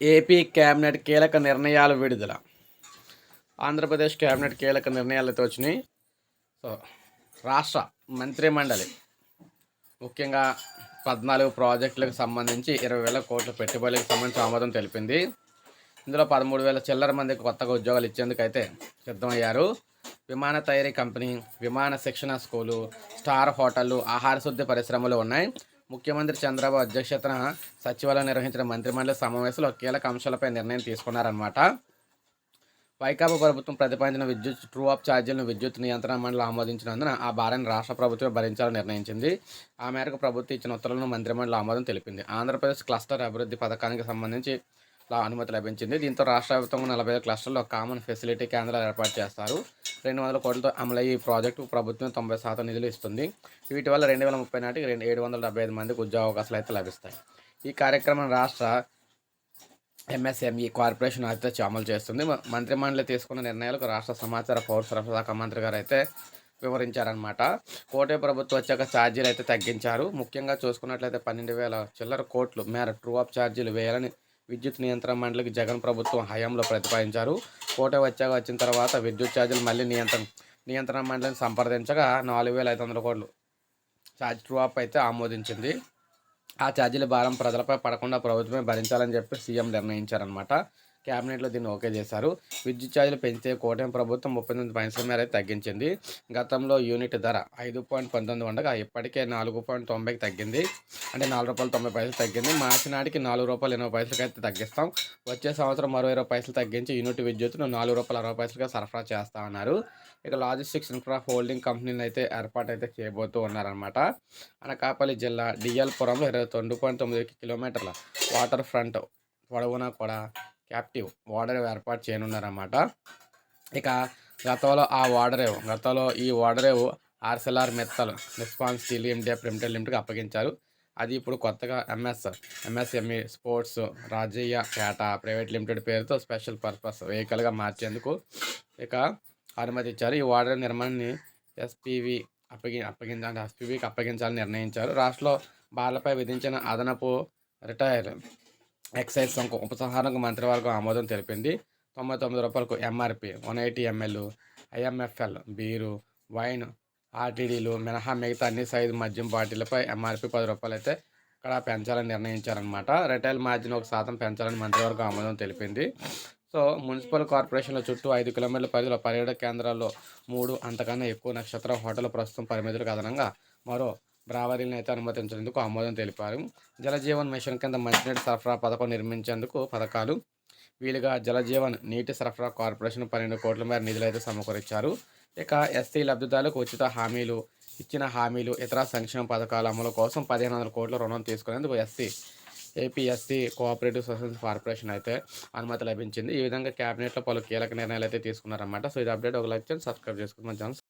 AP cabinet కీలక నిర్ణయాలు విడుదల. ఆంధ్రప్రదేశ్ క్యాబినెట్ కీలక నిర్ణయాలతో వచ్చినాయి. సో రాష్ట్ర మంత్రిమండలి ముఖ్యంగా పద్నాలుగు ప్రాజెక్టులకు సంబంధించి ఇరవై వేల కోట్ల పెట్టుబడులకు సంబంధించి ఆమోదం తెలిపింది. ఇందులో పదమూడు వేల చిల్లర మందికి కొత్తగా ఉద్యోగాలు ఇచ్చేందుకు అయితే సిద్ధమయ్యారు. విమాన తయారీ కంపెనీ విమాన శిక్షణ స్కూలు స్టార్ హోటళ్ళు ఆహార శుద్ధి పరిశ్రమలు ఉన్నాయి. ముఖ్యమంత్రి చంద్రబాబు అధ్యక్షతన సచివాలయం నిర్వహించిన మంత్రిమండలి సమావేశంలో కీలక అంశాలపై నిర్ణయం తీసుకున్నారన్నమాట. వైకాపా ప్రభుత్వం ప్రతిపాదించిన విద్యుత్ ట్రూ ఆఫ్ ఛార్జీలను విద్యుత్ నియంత్రణ మండలి ఆమోదించినందున ఆ భారాన్ని రాష్ట్ర ప్రభుత్వం భరించాలని నిర్ణయించింది. ఆ మేరకు ప్రభుత్వం ఇచ్చిన ఉత్తర్వులను మంత్రిమండలి ఆమోదం తెలిపింది. ఆంధ్రప్రదేశ్ క్లస్టర్ అభివృద్ధి పథకానికి సంబంధించి అనుమతి లభించింది. దీంతో రాష్ట్ర వ్యాప్తంగా నలభై ఐదు క్లస్టర్లో కామన్ ఫెసిలిటీ కేంద్రాలు ఏర్పాటు చేస్తారు. రెండు వందల కోట్లతో అమలయ్యే ఈ ప్రాజెక్టు ప్రభుత్వం తొంభై శాతం నిధులు ఇస్తుంది. వీటి వల్ల రెండు వేల ముప్పై నాటికి రెండు ఏడు వందల డెబ్బై ఐదు మందికి ఉద్యోగ అవకాశాలు అయితే లభిస్తాయి. ఈ కార్యక్రమం రాష్ట్ర ఎంఎస్ఎంఈ కార్పొరేషన్ అధ్యక్ష అమలు చేస్తుంది. మంత్రి మంత్రిమండలి తీసుకున్న నిర్ణయాలకు రాష్ట్ర సమాచార పౌర సరఫరా శాఖ మంత్రి గారు అయితే వివరించారనమాట కోటే ప్రభుత్వం వచ్చాక ఛార్జీలు అయితే తగ్గించారు. ముఖ్యంగా చూసుకున్నట్లయితే పన్నెండు వేల చిల్లర కోట్లు మేర ట్రూ ఆఫ్ ఛార్జీలు వేయాలని విద్యుత్ నియంత్రణ మండలికి జగన్ ప్రభుత్వం హయాంలో ప్రతిపాదించారు. కోట వచ్చాక వచ్చిన తర్వాత విద్యుత్ ఛార్జీలు మళ్ళీ నియంత్రణ నియంత్రణ మండలిని సంప్రదించగా నాలుగు వేల ఐదు వందల కోట్లు ఛార్జ్ ట్రూఅప్ అయితే ఆమోదించింది. ఆ ఛార్జీల భారం ప్రజలపై పడకుండా ప్రభుత్వమే భరించాలని చెప్పి సీఎం నిర్ణయించారనమాట క్యాబినెట్లో దీన్ని ఓకే చేశారు. విద్యుత్ ఛార్జీలు పెంచితే కూటమి ప్రభుత్వం ముప్పై తొమ్మిది పైసల మేర తగ్గించింది. గతంలో యూనిట్ ధర ఐదు పాయింట్ పంతొమ్మిది ఉండగా ఇప్పటికే నాలుగు పాయింట్ తొంభైకి తగ్గింది. అంటే నాలుగు రూపాయలు తొంభై పైసలు తగ్గింది. మార్చి నాటికి నాలుగు రూపాయలు ఎనభై పైసలకి అయితే తగ్గిస్తాం. వచ్చే సంవత్సరం మరో ఇరవై పైసలు తగ్గించి యూనిట్ విద్యుత్తును నాలుగు రూపాయల అరవై పైసలుగా సరఫరా చేస్తా ఉన్నారు ఇక లాజిస్టిక్స్ ఇన్ఫ్రా హోల్డింగ్ కంపెనీలు అయితే ఏర్పాటు అయితే చేయబోతూ ఉన్నారనమాట అనకాపల్లి జిల్లా డిఎల్పురంలో ఇరవై తొమ్మిది పాయింట్ తొమ్మిది కిలోమీటర్ల వాటర్ ఫ్రంట్ పొడవునా కూడా క్యాప్టివ్ ఓడర్ ఏర్పాటు చేయనున్నారన్నమాట. ఇక గతంలో ఆ ఓడరేవు గతంలో ఈ ఓడరేవు ఆర్సెల్ఆర్ మెత్తలు రెస్పాన్స్ స్టీల్ ఇండియా ప్రిమిటెడ్ లిమిటెడ్కి అప్పగించారు. అది ఇప్పుడు కొత్తగా MS MSME sports Rajaiah Peta private limited పేరుతో స్పెషల్ పర్పస్ వెహికల్గా మార్చేందుకు ఇక అనుమతి ఇచ్చారు. ఈ వాడరేవ్ నిర్మాణాన్ని ఎస్పీవి అప్పగి అప్పగించాలి ఎస్పీవికి అప్పగించాలని నిర్ణయించారు. రాష్ట్రంలో బాలపై విధించిన అదనపు రిటైర్ ఎక్సైజ్ సుంకం ఉపసంహారకు మంత్రివర్గం ఆమోదం తెలిపింది. తొంభై తొమ్మిది రూపాయలకు MRP one eighty ML IMFL beer wine ఆర్టీడీలు మినహా మిగతా అన్ని సైజు మద్యం బాటిళ్ళపై ఎంఆర్పి పది రూపాయలు అయితే ఇక్కడ పెంచాలని నిర్ణయించారనమాట రిటైల్ మార్జిన్ ఒక శాతం పెంచాలని మంత్రివర్గం ఆమోదం తెలిపింది. సో మున్సిపల్ కార్పొరేషన్ల చుట్టూ ఐదు కిలోమీటర్ల పరిధిలో పర్యటన కేంద్రాల్లో మూడు అంతకన్నా ఎక్కువ నక్షత్ర హోటల్ ప్రస్తుతం పరిమితులకు అదనంగా మరో బ్రావరీలను అయితే అనుమతించేందుకు ఆమోదం తెలిపారు. జలజీవన్ మిషన్ కింద మంచినీటి సరఫరా పథకం నిర్మించేందుకు పథకాలు వీలుగా జలజీవన్ నీటి సరఫరా కార్పొరేషన్ పన్నెండు కోట్ల మేర నిధులు అయితే సమకూర్చారు. ఇక ఎస్సీ లబ్ధిదారులకు ఉచిత హామీలు ఇచ్చిన హామీలు ఇతర సంక్షేమ పథకాల అమలు కోసం పదిహేను వందల కోట్ల రుణం తీసుకునేందుకు SC APSC cooperative society corporation అయితే అనుమతి లభించింది. ఈ విధంగా క్యాబినెట్లో పలు కీలక నిర్ణయాలు అయితే తీసుకున్నారన్నమాట. సో ఇది అప్డేట్. ఒక లైక్ చేయండి సబ్స్క్రైబ్ చేసుకుని మన ఛానల్.